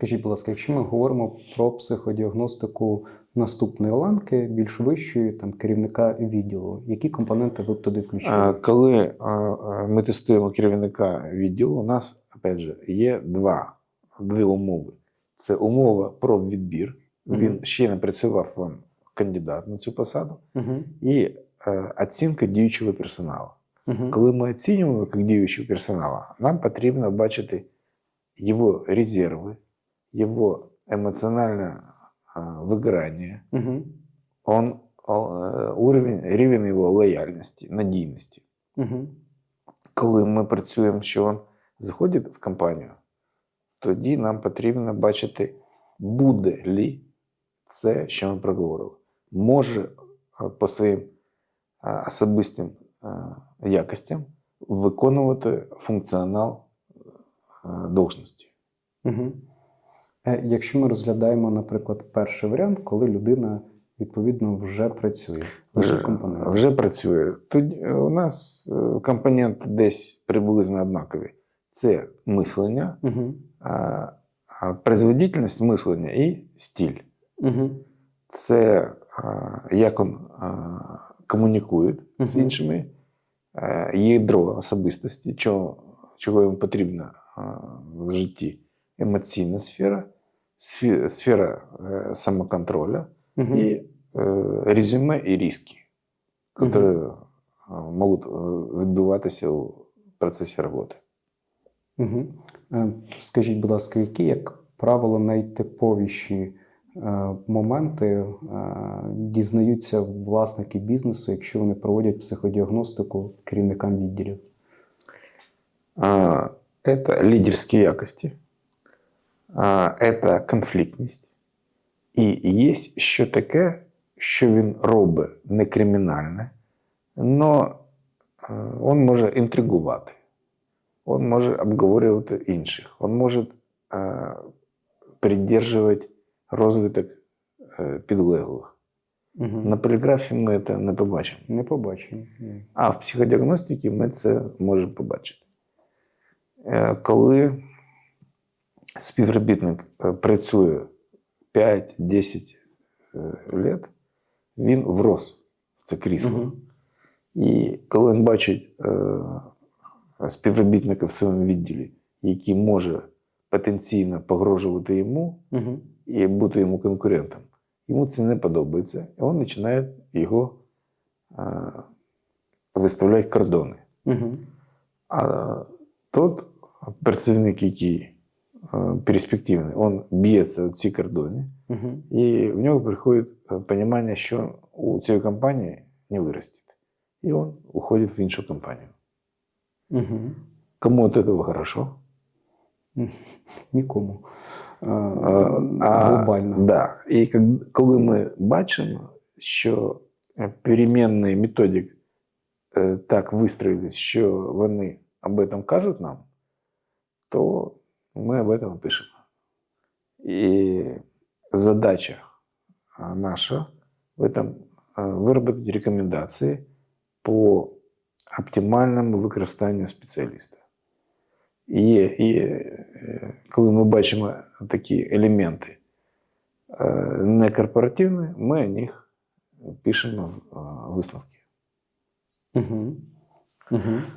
Скажіть, будь ласка, якщо ми говоримо про психодіагностику наступної ланки, більш вищої, там керівника відділу, які компоненти ви б туди включили? Коли ми тестуємо керівника відділу, у нас опять же є два дві умови. Це умова про відбір. Він Мгм. ще не працював вам кандидат на цю посаду, Угу. і е, оцінка діючого персоналу. Угу. Коли ми оцінюємо як діючого персоналу, нам потрібно бачити його резерви, його емоціональне е, вигорання, Угу. он, уровень, рівень його лояльності, надійності. Угу. Коли ми працюємо, що він заходить в компанію, тоді нам потрібно бачити, буде лі це, що ми проговорили. Може по своїм особистим якостям виконувати функціонал должності. Угу. Якщо ми розглядаємо, наприклад, перший варіант, коли людина відповідно вже працює, Вже, вже працює. Тоді е, у нас е, компоненти десь приблизно однакові. Це мислення, Угу. а, а производительність мислення і стиль. Угу. Це а, як він комунікує з іншими, а, ядро особистості, чого, чого йому потрібно в житті. Емоційна сфера, сфера е, самоконтролю Угу. і е, резюме і риски, які е, можуть е, відбуватися у процесі роботи. Угу. Скажіть, будь ласка, які, як правило, найтиповіші моменти дізнаються власники бізнесу, якщо вони проводять психодіагностику керівникам відділів? Это лидерские якості, это конфліктність. І є ще таке, що він робить не кримінальне, але він може інтригувати, він може обговорювати інших, він може е, підтримувати розвиток е, підлеглих. Угу. На поліграфії ми це не побачимо. Не побачимо. А в психодіагностиці ми це можемо побачити. Е, Коли співробітник е, працює 5-10 років, він врос в це крісло. Угу. І коли він бачить е, співробітника в своєму відділі, який може потенційно погрожувати йому Угу. і бути йому конкурентом, йому це не подобається, і він починає його е, виставляти кордони. Угу. А тот працівник, який е, перспективний, він б'ється в ці кордони, Угу. і в нього приходить розуміння, що у цієї компанії не виросте. І він уходить в іншу компанію. Угу. Кому від цього хорошо? Нікому. Е, А, Глобально. Да. І ког- коли ми бачимо, що е, перемінний методик е, так вистроїлись, що вони об этом кажуть нам, то ми об этом пишемо. І задача а, наша в этом а, выработать рекомендации по оптимальному використанню спеціаліста. І, є- і е, коли ми бачимо такі елементи е, некорпоративні, ми о них пишемо в е, висновки. Угу. Угу.